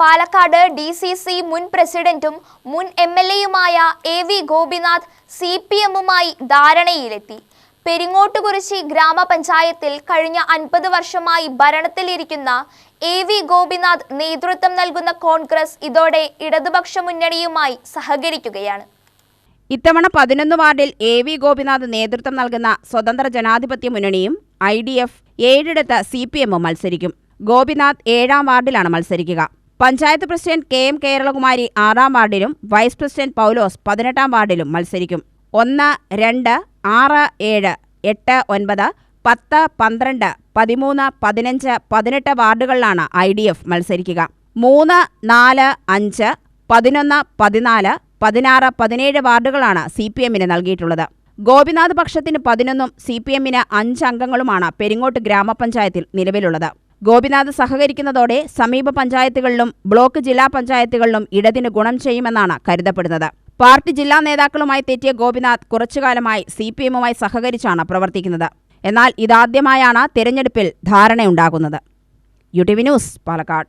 Palakkad D C C മുൻ പ്രസിഡന്റും മുൻ M L എയുമായ A V Gopinath C P എമ്മുമായി ധാരണയിലെത്തി. പെരിങ്ങോട്ടുകുറിശി ഗ്രാമപഞ്ചായത്തിൽ കഴിഞ്ഞ അൻപത് വർഷമായി ഭരണത്തിലിരിക്കുന്ന എ വി ഗോപിനാഥ് നേതൃത്വം നൽകുന്ന കോൺഗ്രസ് ഇതോടെ ഇടതുപക്ഷ മുന്നണിയുമായി സഹകരിക്കുകയാണ്. ഇത്തവണ പതിനൊന്ന് വാർഡിൽ എ വി ഗോപിനാഥ് നേതൃത്വം നൽകുന്ന സ്വതന്ത്ര ജനാധിപത്യ മുന്നണിയും ഐ ഡി എഫ് ഏഴിടത്ത് സി പി എമ്മും മത്സരിക്കും. ഗോപിനാഥ് ഏഴാം വാർഡിലാണ് മത്സരിക്കുക. Panchayat president K M Keralakumari ആറാം വാർഡിലും വൈസ് പ്രസിഡന്റ് പൗലോസ് പതിനെട്ടാം വാർഡിലും മത്സരിക്കും. ഒന്ന് രണ്ട് ആറ് ഏഴ് എട്ട് ഒൻപത് പത്ത് പന്ത്രണ്ട് പതിമൂന്ന് പതിനഞ്ച് പതിനെട്ട് വാർഡുകളിലാണ് ഐ ഡി എഫ് മത്സരിക്കുക. മൂന്ന് നാല് അഞ്ച് പതിനൊന്ന് പതിനാല് പതിനാറ് പതിനേഴ് വാർഡുകളാണ് സി പി എമ്മിന് നൽകിയിട്ടുള്ളത്. ഗോപിനാഥ് പക്ഷത്തിന് പതിനൊന്നും സി പി എമ്മിന് അഞ്ച് അംഗങ്ങളുമാണ് പെരിങ്ങോട്ട് ഗ്രാമപഞ്ചായത്തിൽ നിലവിലുള്ളത്. ഗോപിനാഥ് സഹകരിക്കുന്നതോടെ സമീപ പഞ്ചായത്തുകളിലും ബ്ലോക്ക് ജില്ലാ പഞ്ചായത്തുകളിലും ഇടതിന് ഗുണം ചെയ്യുമെന്നാണ് കരുതപ്പെടുന്നത്. പാർട്ടി ജില്ലാ നേതാക്കളുമായി തെറ്റിയ ഗോപിനാഥ് കുറച്ചുകാലമായി സി പി എമ്മുമായി സഹകരിച്ചാണ് പ്രവർത്തിക്കുന്നത്. എന്നാൽ ഇതാദ്യമായാണ് തെരഞ്ഞെടുപ്പിൽ ധാരണയുണ്ടാകുന്നത്. U T V news Palakkad.